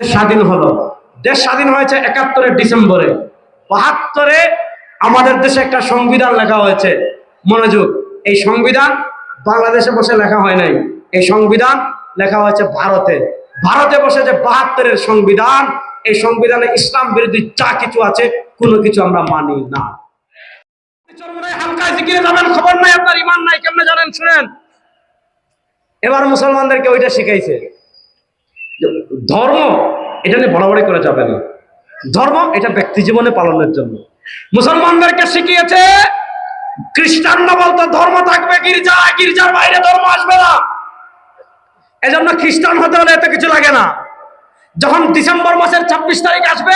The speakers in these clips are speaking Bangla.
স্বাধীন হলো। দেশ স্বাধীন হয়েছে একাত্তরের ডিসেম্বরে। বাহাত্তরে আমাদের দেশে একটা সংবিধান লেখা হয়েছে। মনোযোগ এই সংবিধান বাংলাদেশে বসে লেখা হয় নাই। এই সংবিধান লেখা হয়েছে ভারতে। ভারতে বসে যে বাহাত্তরের সংবিধান, এই সংবিধানে ইসলাম বিরোধী যা কিছু আছে, কোনো কিছু আমরা মানি না। খবর নাই, আপনার ইমান নাই, কেমনে জানেন, শুনেন? এবার মুসলমানদেরকে ওইটা শিখাইছে। ধর্ম এটা নিয়ে বড়াবড়ি করা যাবে না। ধর্ম এটা ব্যক্তি জীবনে পালনের জন্য। মুসলমানদেরকে শিখিয়েছে, খ্রিস্টানরা বলতো, ধর্ম থাকবে গির্জা, গির্জার বাইরে ধর্ম আসবে না। এজন্য খ্রিস্টান হতে হলে এত কিছু লাগে না। যখন ডিসেম্বর মাসের ছাব্বিশ তারিখ আসবে,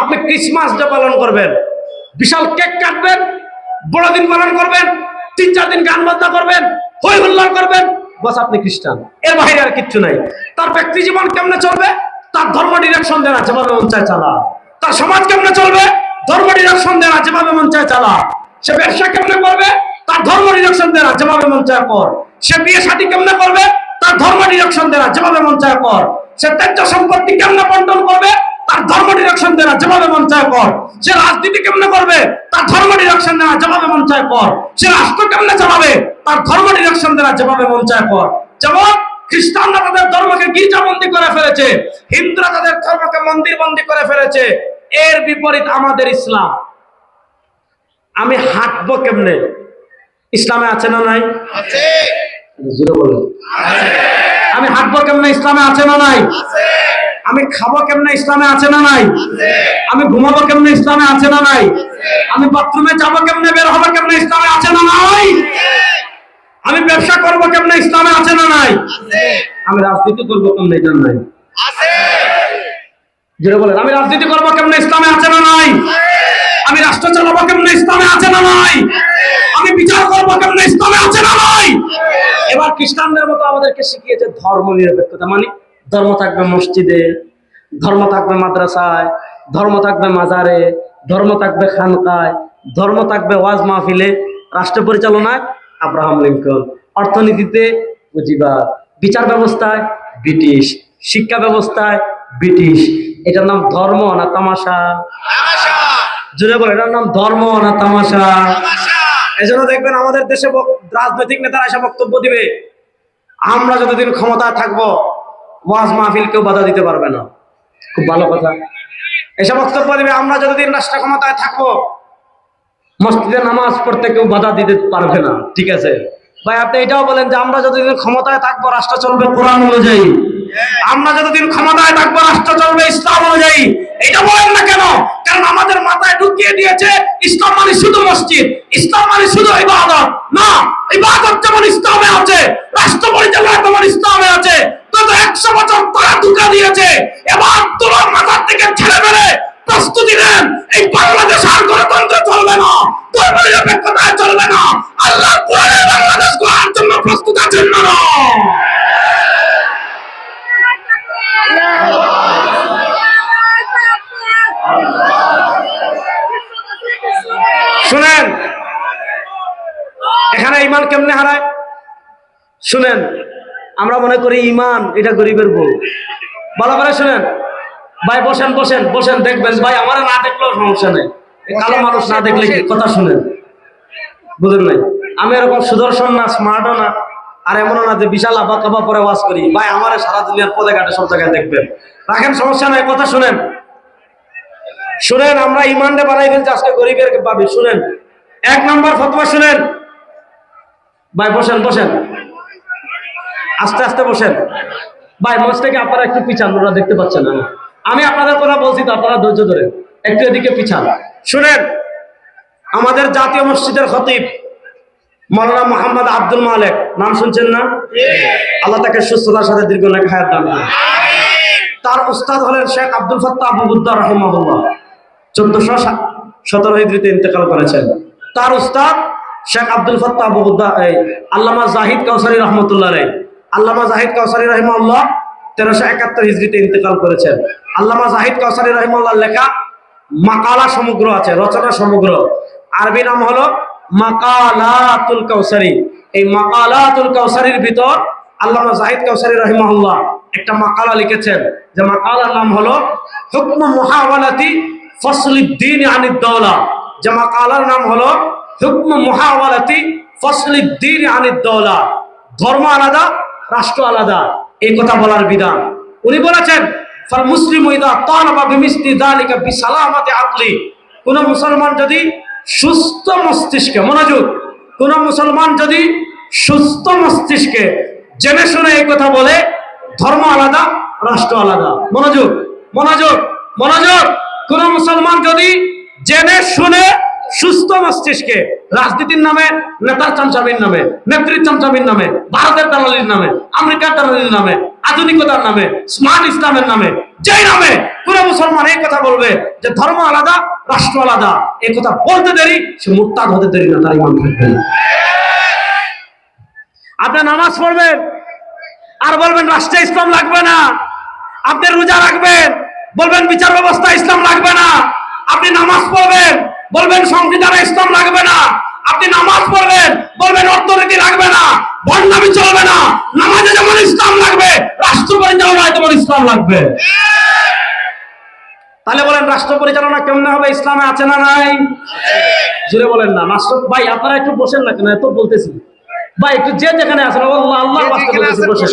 আপনি ক্রিসমাস ডে পালন করবেন, বিশাল কেক কাটবেন, বড়দিন পালন করবেন, তিন চার দিন গান বাজনা করবেন, হই হুল্লার করবেন বাস, আপনি খ্রিস্টান। এর বাইরে আর কিচ্ছু নাই। তার ব্যক্তি জীবন কেমনে চলবে? তার ধর্ম ডিরেকশন দেনা যেভাবে মন চায় চালা। তার সমাজ কেমনে চলবে? ধর্ম ডিরেকশন দেনা যেভাবে মন চায় চালা। সে ব্যবসা কেমনে করবে? তার ধর্ম ডিরেকশন দেনা যেভাবে মন চায় কর। সে বিয়ে শাদী কেমনে করবে? তার ধর্ম ডিরেকশন দেনা যেভাবে মন চায় কর। সে ত্যায্য সম্পত্তি কেমনে বন্টন করবে? তার ধর্ম ডিরেকশন দেনা যেভাবে মন চায় কর। সে রাজনীতি কেমনে করবে? তার ধর্ম ডিরেকশন দেনা যেভাবে মন চায় কর। সে রাষ্ট্র কেমনে চালাবে? তার ধর্ম ডিরেকশন দেনা যেভাবে মন চায় কর। যেমন খ্রিস্টানরা তাদের ধর্মকে গির্জা বন্দি করে ফেলেছে হিন্দুরা তাদের ধর্মকে মন্দির বন্দি করে ফেলেছে এর বিপরীত আমাদের ইসলাম। আমি হাঁটবো কেমনে? ইসলামে আছে না নাই? আমি হাঁটবো কেমনে? ইসলামে আছে না নাই? আমি খাব কেমনে? ইসলামে আছে না নাই? আমি ঘুমাবো কেমনে? ইসলামে আছে না নাই? আমি বাথরুমে যাব কেমনে? বের হব কেমনে? ইসলামে আছে না নাই? আমি ব্যবসা করব কেমন? ইসলামে আছে না নাই? আমি রাজনীতি করব কেমনে? এটা নাই। যেটা বলেন আমি রাজনীতি করব কেমন? ইসলামে আছে না নাই? আমি রাষ্ট্র চালাবো কেমন? ইসলামে আছে না নাই? আমি বিচার করব কেমন? ইসলামে আছে না নাই? এবার খ্রিস্টানদের মতো আমাদেরকে শিখিয়েছে ধর্ম নিরপেক্ষতা। মানে ধর্ম থাকবে মসজিদে ধর্ম থাকবে মাদ্রাসায় ধর্ম থাকবে মাজারে ধর্ম থাকবে খানকায় ধর্ম থাকবে ওয়াজ মাহফিলে। রাষ্ট্র পরিচালনায় আব্রাহাম লিঙ্কন অর্থনীতিতে পুঁজিবাদ বিচার ব্যবস্থায় ব্রিটিশ শিক্ষা ব্যবস্থায় ব্রিটিশ। এটার নাম ধর্ম না তামাশা? জুড়ে বলে এটার নাম ধর্ম না তামাশা? এজন্য দেখবেন আমাদের দেশে রাজনৈতিক নেতারা এসে বক্তব্য দিবে। আমরা যতদিন ক্ষমতায় থাকব ওয়াজ মাহফিল কেউ বাধা দিতে পারবে না। খুব ভালো কথা। এসব বক্তব্য দিবে আমরা যতদিন রাষ্ট্র ক্ষমতায় থাকব মসজিদে নামাজ পড়তে কেউ বাধা দিতে পারবে না, ঠিক আছে? ভাই, আপনি এটাও বলেন যে আমরা যতদিন ক্ষমতায় থাকব, রাষ্ট্র চলবে কোরআন অনুযায়ী। আমরা যতদিন ক্ষমতায় থাকব, রাষ্ট্র চলবে ইসলাম অনুযায়ী। এটা বলেন না কেন? কারণ আমাদের মাথায় ঢুকিয়ে দিয়েছে, ইসলাম মানে শুধু মসজিদ, ইসলাম মানে শুধু ইবাদত। না, ইবাদত যেমন ইসলামে আছে রাষ্ট্র পরিচালনা যেমন ইসলামে আছে। গত একশো বছর তারা ঢুকা দিয়েছে। এখানে ইমান কেমনে হারায় শুনেন আমরা মনে করি ইমান এটা গরিবের বউ ভালো করে শুনেন। ভাই বসেন বসেন বসেন দেখবেন ভাই আমার না দেখলেও সমস্যা নেই। কালো মানুষ না দেখলে কি কথা শুনেন? বুঝলেন নাই? আমি এরকম সুদর্শন না স্মার্টও না আর এমনও না যে বিশাল আবা কাবা পরে ওয়াজ করি। ভাই আমার সারা দুনিয়ার পদে ঘাটে সব জায়গায় দেখবেন। রাখেন সমস্যা নাই কথা শুনেন। শুনেন আমরা ইমানটা বানাই ফেলছি আজকে গরিবের পাবি শুনেন। এক নম্বর ফতোয়া শুনেন। ভাই, বসেন বসেন। আস্তে আস্তে বসেন। ভাই, মঞ্চ থেকে আপনারা একটু পিছান ওরা দেখতে পাচ্ছেন না। আমি আপনাদের কথা বলছি তো, আপনারা ধৈর্য ধরে একটু এদিকে পিছান। শুনেন, আমাদের জাতীয় মসজিদের খতিব মৌলানা মোহাম্মদ আব্দুল মালেক, নাম শুনছেন না? আল্লাহ তাকে সুস্থতার সাথে দীর্ঘ লেখা হায়াত দান তার উস্তাদ হলেন শেখ আব্দুল ফত্তা আবু বুদ্দা রহিমাহুল্লাহ। চোদ্দশো সতেরো হিজড়িতে ইন্তেকাল করেছেন। তার উস্তাদ শেখ আব্দুল ফত্তা আবু এই আল্লামা জাহিদ কাউসারি রহমতুল্লাহ রে আল্লামা জাহিদ কাউসারি রহিমাল্লাহ তেরোশো একাত্তর হিজড়িতে ইন্তেকাল করেছেন। আল্লামা জাহিদ কাউসারি রহিমাল্লাহ লেখা মাকালা সমগ্র আছে, রচনা সমগ্র। আরবি নাম হলো মাকালাতুল কাউসারি। এই মাকালাতুল কাউসারির ভিতর আল্লামা জাহিদ কাউসারি রহিমাহুল্লাহ একটা মাকালা লিখেছেন। যে মাকালার নাম হলো হুকম মুহাওয়ালাতি ফসলিদ্দিন আনিদ দৌলা যে মাকালার নাম হলো হুকম মুহাওয়ালাতি ফসলিদ্দিন আনিদ দৌলা। ধর্ম আলাদা, রাষ্ট্র আলাদা। এই কথা বলার বিধান। উনি বলেছেন, ফল মুসলিম আকলি। কোন মুসলমান যদি সুস্থ মস্তিষ্কে, মনোযোগ, কোন মুসলমান যদি সুস্থ মস্তিষ্কে জেনে শুনে এই কথা বলে, ধর্ম আলাদা, রাষ্ট্র আলাদা। মনোযোগ মনোযোগ মনোযোগ। কোন মুসলমান যদি জেনে শুনে সুস্থ মস্তিষ্কে, রাজনীতির নামে, নেতার চামচামির নামে, নেত্রীর চামচামির নামে, ভারতের দালালির নামে, আমেরিকার দালালির নামে, আধুনিকতার নামে স্মার্ট ইসলামের নামে, যেই নামে পুরো মুসলমান এই কথা বলবে যে ধর্ম আলাদা, রাষ্ট্র আলাদা। এই কথা বলতে দেরি, সে মুরতাদ হতে দেরি না, তার ইমান থাকবে না। আপনি নামাজ পড়বেন, আর বলবেন, রাষ্ট্রে ইসলাম লাগবে না। আপনি রোজা রাখবেন, বলবেন, বিচার ব্যবস্থা ইসলাম লাগবে না। আপনি নামাজ পড়বেন বলবেন সংবিধানে ইসলাম লাগবে না। আপনি নামাজ পড়বেন বলবেন অর্থনীতি লাগবে না বন্যামি চলবে না। নামাজে যেমন ইসলাম লাগবে রাষ্ট্র পরিচালনায় যেমন ইসলাম লাগবে। তাহলে বলেন রাষ্ট্র পরিচালনা কেমনে হবে? ইসলামে আছে না নাই? জুড়ে বলেন না। রাষ্ট্র ভাই আপনারা একটু বসেন না কেন? এত বলতেছি। ভাই একটু যে যেখানে আছেন আল্লাহ আল্লাহ যে বলে একটু বসে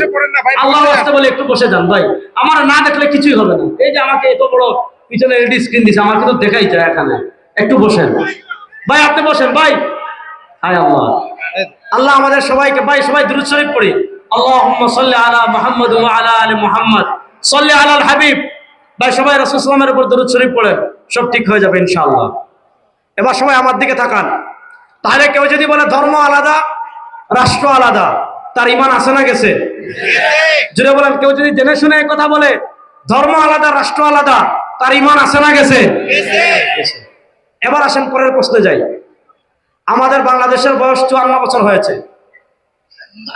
আল্লাহ বসে বলে একটু বসে যান ভাই। আমার না দেখলে কিছুই হবে না। এই যে আমাকে এত বড় পিছনে এলডি স্ক্রিন দিছে আমার কিন্তু দেখাই যায় এখানে। একটু বসেন। ভাই, আপনি বসেন, ভাই। হায় আল্লাহ। আল্লাহ আমাদের সবাইকে, ভাই, সবাই দুরূদ শরীফ পড়ি। আল্লাহুম্মা সাল্লি আলা মুহাম্মদ ওয়া আলা আলি মুহাম্মদ। সাল্লি আলাল হাবিব। ভাই, সবাই রাসূল সাল্লামের উপর দুরূদ শরীফ পড়ে সব ঠিক হয়ে যাবে ইনশাআল্লাহ। এবার সবাই আমার দিকে তাকান। তাহলে কেউ যদি বলে ধর্ম আলাদা, রাষ্ট্র আলাদা, তার ইমান আছে না গেছে? জুড়ে বলেন, কেউ যদি জেনে শুনে কথা বলে, ধর্ম আলাদা, রাষ্ট্র আলাদা, তার ইমান আছে না গেছে। এবার আসেন পরের প্রশ্নে যাই। আমাদের বাংলাদেশের বয়স চুয়ান্ন বছর হয়েছে।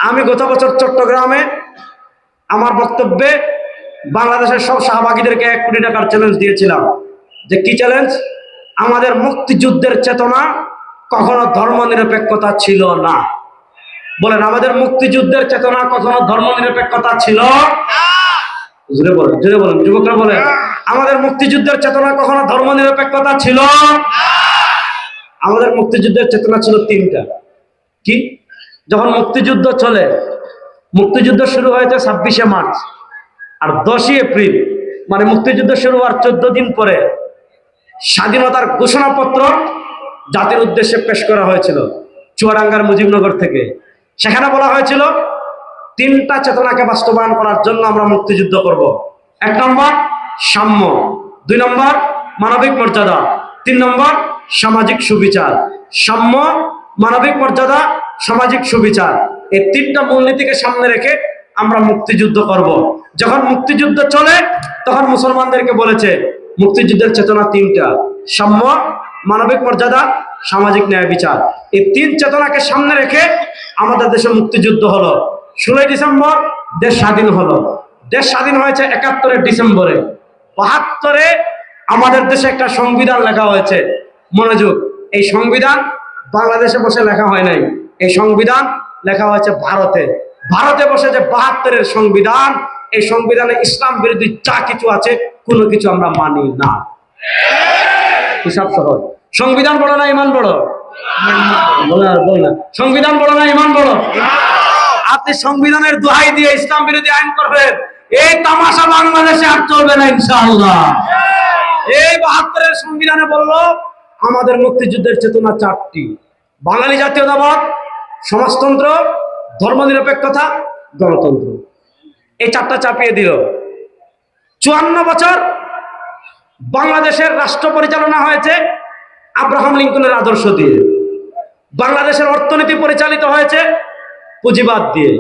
আমি গত বছর চট্টগ্রামে আমার বক্তব্যে বাংলাদেশের সব শাহবাগীদেরকে এক কোটি টাকার চ্যালেঞ্জ দিয়েছিলাম। যে কি চ্যালেঞ্জ আমাদের মুক্তিযুদ্ধের চেতনা কখনো ধর্ম নিরপেক্ষতা ছিল না। বলেন, আমাদের মুক্তিযুদ্ধের চেতনা কখনো ধর্ম নিরপেক্ষতা ছিল জুড়ে বলেন জুড়ে বলেন, যুবকরা বলেন। আমাদের মুক্তিযুদ্ধের চেতনা কখনো ধর্ম নিরপেক্ষতা ছিল? আমাদের মুক্তিযুদ্ধের চেতনা ছিল তিনটা। কি? যখন মুক্তিযুদ্ধ চলে, মুক্তিযুদ্ধ শুরু হয়েছে ছাব্বিশে মার্চ আর দশই এপ্রিল মানে মুক্তিযুদ্ধ শুরু হওয়ার চোদ্দ দিন পরে স্বাধীনতার ঘোষণাপত্র জাতির উদ্দেশ্যে পেশ করা হয়েছিল চুয়াডাঙ্গার মুজিবনগর থেকে। সেখানে বলা হয়েছিল, তিনটা চেতনাকে বাস্তবায়ন করার জন্য আমরা মুক্তিযুদ্ধ করব। এক নম্বর সাম্য। দুই নম্বর, মানবিক মর্যাদা। তিন নম্বর, সামাজিক সুবিচার। সাম্য, মানবিক মর্যাদা, সামাজিক সুবিচার। এই তিনটা মূলনীতিকে সামনে রেখে আমরা মুক্তিযুদ্ধ করব। যখন মুক্তিযুদ্ধ চলে, তখন মুসলমানদেরকে বলেছে, মুক্তিযুদ্ধের চেতনা তিনটা। সাম্য, মানবিক মর্যাদা, সামাজিক ন্যায় বিচার। এই তিন চেতনাকে সামনে রেখে আমাদের দেশে মুক্তিযুদ্ধ হলো। ষোলোই ডিসেম্বর দেশ স্বাধীন হলো। দেশ স্বাধীন হয়েছে একাত্তরের ডিসেম্বরে। বাহাত্তরে আমাদের দেশে একটা সংবিধান লেখা হয়েছে। মনোযোগ, এই সংবিধান বাংলাদেশে বসে লেখা হয় নাই। এই সংবিধান লেখা হয়েছে ভারতে। ভারতে বসে যে বাহাত্তরের সংবিধান, এই সংবিধানে ইসলাম বিরোধী যা কিছু আছে, কোনো কিছু আমরা মানি না। হিসাব সহজ। সংবিধান বড় না, ইমান বড় সংবিধান বড় না, ইমান বড় আপনি সংবিধানের দোহাই দিয়ে ইসলাম বিরোধী আইন করবেন। এই তামাশা বাংলাদেশে আর চলবে না ইনশাআল্লাহ। এই বাহাত্তরের সংবিধানে বলল আমাদের মুক্তিযুদ্ধের চেতনা চারটি। বাঙালি জাতীয়তাবাদ সমাজতন্ত্র ধর্মনিরপেক্ষতা গণতন্ত্র। এই চারটা চাপিয়ে দিল। চুয়ান্ন বছর বাংলাদেশের রাষ্ট্র পরিচালনা হয়েছে আব্রাহাম লিঙ্কনের আদর্শ দিয়ে। বাংলাদেশের অর্থনীতি পরিচালিত হয়েছে পুঁজিবাদ দিয়ে।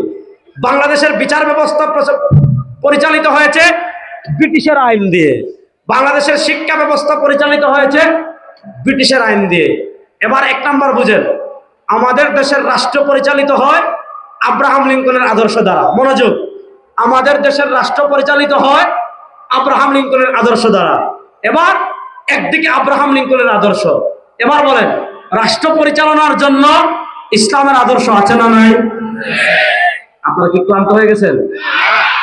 বাংলাদেশের বিচার ব্যবস্থা পরিচালিত হয়েছে ব্রিটিশের আইন দিয়ে। বাংলাদেশের শিক্ষা ব্যবস্থা পরিচালিত হয়েছে ব্রিটিশের আইন দিয়ে। এবার এক নাম্বার বুঝেন, আমাদের দেশের রাষ্ট্র পরিচালিত হয় আব্রাহাম লিঙ্কনের আদর্শ দ্বারা। মনোযোগ, আমাদের দেশের রাষ্ট্র পরিচালিত হয় আব্রাহাম লিঙ্কনের আদর্শ দ্বারা। এবার একদিকে আব্রাহাম লিঙ্কনের আদর্শ। এবার বলেন, রাষ্ট্র পরিচালনার জন্য ইসলামের আদর্শ আছে না নাই? আপনারা কি ক্লান্ত হয়ে গেছেন?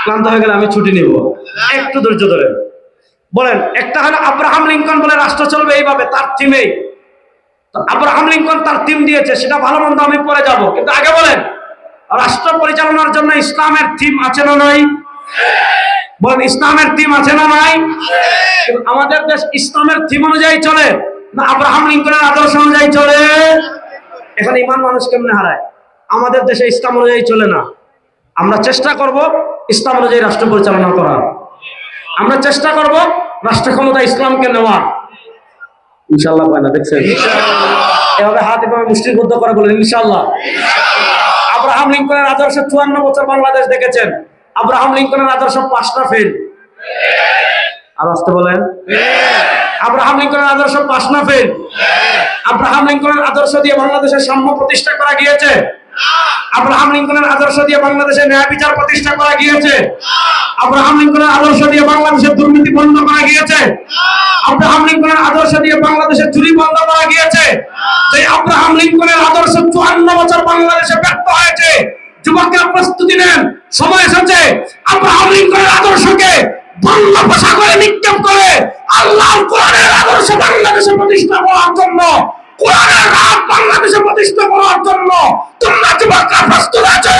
ক্লান্ত হয়ে গেলে আমি ছুটি নিব। একটু ধৈর্য ধরে বলেন, একটা হলো আব্রাহাম লিঙ্কন বলে রাষ্ট্র চলবে এইভাবে, তার টিমেই তো আব্রাহাম লিঙ্কন তার থিম দিয়েছে, সেটা ভালো মন্দ আমি পরে যাব। কিন্তু আগে বলেন, রাষ্ট্র পরিচালনার জন্য ইসলামের থিম আছে না নাই? বলেন, ইসলামের থিম আছে না নাই? আমাদের দেশ ইসলামের থিম অনুযায়ী চলে না আব্রাহাম লিঙ্কনের আদর্শ অনুযায়ী চলে। এখানে ইমান মানুষ কেমনে হারায়? আমাদের দেশে ইসলাম অনুযায়ী চলে না। আমরা চেষ্টা করব ইসলাম অনুযায়ী রাষ্ট্র পরিচালনা করা। আমরা চেষ্টা করব রাষ্ট্র ক্ষমতা ইসলামকে নেওয়া। ইনশাল্লাহ পায় না দেখছেন? এভাবে হাত এভাবে মুষ্টিবদ্ধ করে বলেন ইনশাল্লাহ আব্রাহাম লিঙ্কনের আদর্শ চুয়ান্ন বছর বাংলাদেশ দেখেছেন। আব্রাহাম লিঙ্কনের আদর্শ পাঁচটা ফেল। আর আসতে বলেন। আব্রাহাম লিঙ্কনের আদর্শ পাঁচটা ফেল। আব্রাহাম লিঙ্কনের আদর্শ দিয়ে বাংলাদেশের সাম্য প্রতিষ্ঠা করা গিয়েছে। আব্রাহাম লিঙ্কনের আদর্শ দিয়ে বাংলাদেশে ন্যায় বিচার প্রতিষ্ঠা করা গিয়েছে। আব্রাহাম লিঙ্কনের আদর্শ দিয়ে বাংলাদেশের দুর্নীতি বন্ধ করা গিয়েছে। আব্রাহাম লিঙ্কনের আদর্শ দিয়ে বাংলাদেশের চুরি বন্ধ করা গিয়েছে। যে আব্রাহাম লিঙ্কনের আদর্শ চুয়ান্ন বছর বাংলাদেশে ব্যর্থ হয়েছে। যুবকরা প্রস্তুতি নেন, সময় এসেছে। আব্রাহাম লিঙ্কনের আদর্শকে বঙ্গোপসাগরে নিক্ষেপ করে আল্লাহর কোরআনের আদর্শ বাংলাদেশে প্রতিষ্ঠা করার জন্য কোরআনের রাত বাংলাদেশে প্রতিষ্ঠা করার জন্য তোমরা যুবকরা প্রস্তুত আছো?